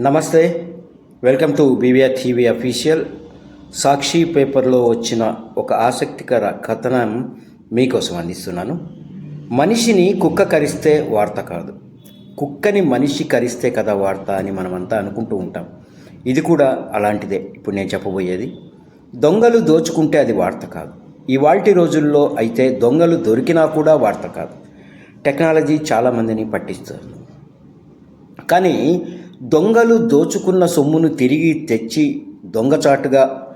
నమస్తే. Welcome to BVR TV official Sakshi పేపర్లో వచ్చిన ఒక ఆసక్తికర కథనం మీకోసం అందిస్తున్నాను. మనిషిని కుక్క కరిస్తే వార్త కాదు. కుక్కని మనిషి కరిస్తే కదా వార్త అని మనమంతా అనుకుంటూ ఉంటాం. ఇది కూడా అలాంటిదే. ఇప్పుడు నేను చెప్పబోయేది దొంగలు దోచుకుంటే అది వార్త కాదు. ఇవాల్టి రోజుల్లో అయితే దొంగలు దొరికినా కూడా వార్త కాదు. టెక్నాలజీ చాలామందిని పట్టిస్తుంది. కానీ దొంగలు దోచుకున్న సొమ్మును తిరిగి తెచ్చి దొంగచాటుగా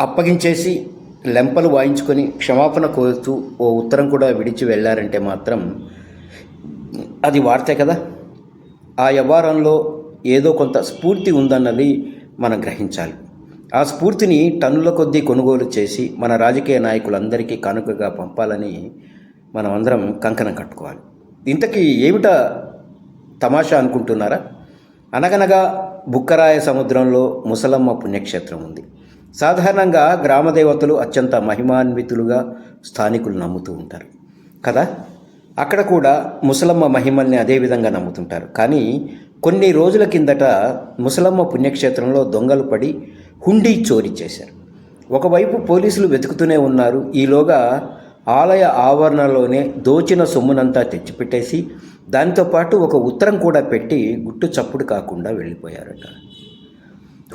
అప్పగించేసి లెంపలు వాయించుకొని క్షమాపణ కోరుతూ ఓ ఉత్తరం కూడా విడిచి వెళ్ళారంటే మాత్రం అది వార్తే కదా? ఆ వ్యవహారంలో ఏదో కొంత స్ఫూర్తి ఉందన్నది మనం గ్రహించాలి. ఆ స్ఫూర్తిని టన్నుల కొద్దీ కొనుగోలు చేసి మన రాజకీయ నాయకులందరికీ కానుకగా పంపాలని మనం అందరం కంకణం కట్టుకోవాలి. ఇంతకీ ఏమిటా తమాషా అనుకుంటున్నారా? అనగనగా బుక్కరాయ సముద్రంలో ముసలమ్మ పుణ్యక్షేత్రం ఉంది. సాధారణంగా గ్రామదేవతలు అత్యంత మహిమాన్వితులుగా స్థానికులు నమ్ముతూ ఉంటారు. కదా? అక్కడ కూడా ముసలమ్మ మహిమల్ని అదే విధంగా నమ్ముతుంటారు. కానీ కొన్ని రోజుల కిందట ముసలమ్మ పుణ్యక్షేత్రంలో దొంగలు పడి హుండీ చోరీ చేశారు. ఒకవైపు పోలీసులు వెతుకుతూనే ఉన్నారు. ఈలోగా ఆలయ ఆవరణలోనే దోచిన సొమ్మునంతా తెచ్చిపెట్టేసి దాంతోపాటు ఒక ఉత్తరం కూడా పెట్టి గుట్టు చప్పుడు కాకుండా వెళ్ళిపోయారట.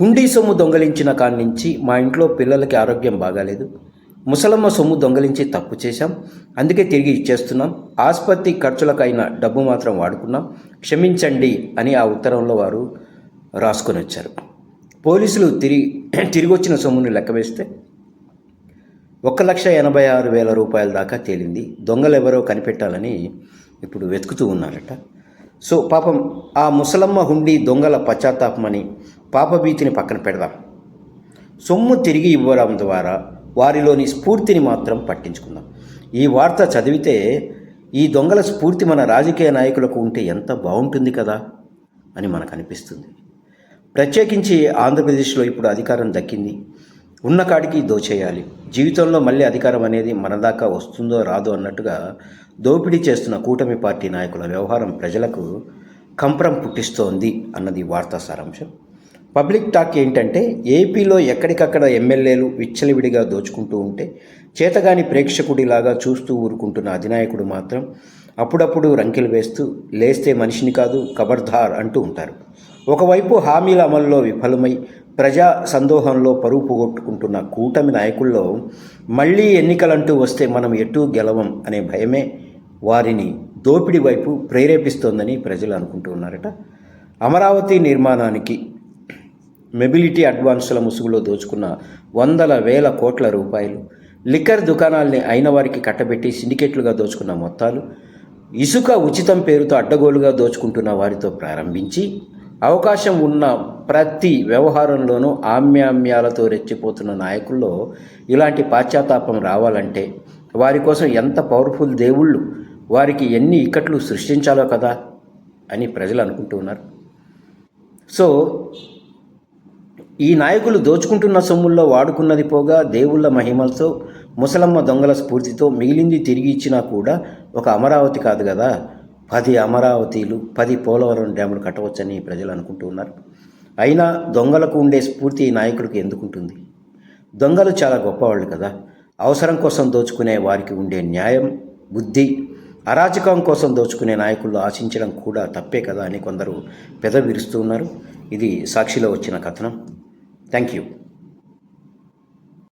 హుండీ సొమ్ము దొంగలించిన కాడి నుంచి మా ఇంట్లో పిల్లలకి ఆరోగ్యం బాగాలేదు. ముసలమ్మ సొమ్ము దొంగలించి తప్పు చేశాం. అందుకే తిరిగి ఇచ్చేస్తున్నాం. ఆసుపత్రి ఖర్చులకైన డబ్బు మాత్రం వాడుకున్నాం. క్షమించండి అని ఆ ఉత్తరంలో వారు రాసుకొని వచ్చారు. పోలీసులు తిరిగి తిరిగి వచ్చిన సొమ్ముని లెక్క వేస్తే ఒక లక్ష ఎనభై ఆరు వేల రూపాయల దాకా తేలింది. దొంగలెవరో కనిపెట్టాలని ఇప్పుడు వెతుకుతూ ఉన్నారట. సో పాపం ఆ ముసలమ్మ హుండీ దొంగల పశ్చాత్తాపమని పాపభీతిని పక్కన పెడదాం. సొమ్ము తిరిగి ఇవ్వడం ద్వారా వారిలోని స్ఫూర్తిని మాత్రం పట్టించుకుందాం. ఈ వార్త చదివితే ఈ దొంగల స్ఫూర్తి మన రాజకీయ నాయకులకు ఉంటే ఎంత బాగుంటుంది కదా అని మనకు అనిపిస్తుంది. ప్రత్యేకించి ఆంధ్రప్రదేశ్లో ఇప్పుడు అధికారం దక్కింది. ఉన్న కాడికి దోచేయాలి. జీవితంలో మళ్ళీ అధికారం అనేది మన దాకా వస్తుందో రాదో అన్నట్టుగా దోపిడీ చేస్తున్న కూటమి పార్టీ నాయకుల వ్యవహారం ప్రజలకు కంపరం పుట్టిస్తోంది అన్నది వార్తా సారాంశం. పబ్లిక్ టాక్ ఏంటంటే ఏపీలో ఎక్కడికక్కడ ఎమ్మెల్యేలు విచ్చలవిడిగా దోచుకుంటూ ఉంటే చేతగాని ప్రేక్షకుడిలాగా చూస్తూ ఊరుకుంటున్న అధినాయకుడు మాత్రం అప్పుడప్పుడు రంకెలు వేస్తూ లేస్తే మనిషిని కాదు కబర్దార్ అంటూ ఉంటారు. ఒకవైపు హామీల అమల్లో విఫలమై ప్రజా సందోహంలో పరువు పోగొట్టుకుంటున్న కూటమి నాయకుల్లో మళ్ళీ ఎన్నికలంటూ వస్తే మనం ఎటూ గెలవం అనే భయమే వారిని దోపిడీ వైపు ప్రేరేపిస్తోందని ప్రజలు అనుకుంటూ ఉన్నారట. అమరావతి నిర్మాణానికి మెబిలిటీ అడ్వాన్సుల ముసుగులో దోచుకున్న వందల వేల కోట్ల రూపాయలు లిక్కర్ దుకాణాల్ని అయిన వారికి కట్టబెట్టి సిండికేట్లుగా దోచుకున్న మొత్తాలు ఇసుక ఉచితం పేరుతో అడ్డగోలుగా దోచుకుంటున్న వారితో ప్రారంభించి అవకాశం ఉన్న ప్రతి వ్యవహారంలోనూ ఆమ్యామ్యాలతో రెచ్చిపోతున్న నాయకుల్లో ఇలాంటి పాశ్చాత్తాపం రావాలంటే వారి కోసం ఎంత పవర్ఫుల్ దేవుళ్ళు వారికి ఎన్ని ఇక్కట్లు సృష్టించాలో కదా అని ప్రజలు అనుకుంటూ ఉన్నారు. సో ఈ నాయకులు దోచుకుంటున్న సొమ్ముల్లో వాడుకున్నది పోగా దేవుళ్ళ మహిమలతో ముసలమ్మ దొంగల స్ఫూర్తితో మిగిలింది తిరిగి ఇచ్చినా కూడా ఒక అమరావతి కాదు కదా. పది అమరావతిలు పది పోలవరం డ్యాములు కట్టవచ్చని ప్రజలు అనుకుంటూ ఉన్నారు. అయినా దొంగలకు ఉండే స్ఫూర్తి నాయకుడికి ఎందుకుంటుంది? దొంగలు చాలా గొప్పవాళ్ళు కదా. అవసరం కోసం దోచుకునే వారికి ఉండే న్యాయం బుద్ధి అరాచకం కోసం దోచుకునే నాయకులు ఆశించడం కూడా తప్పే కదా అని కొందరు పెద విరుస్తూ ఉన్నారు. ఇది సాక్షిలో వచ్చిన కథనం. Thank you.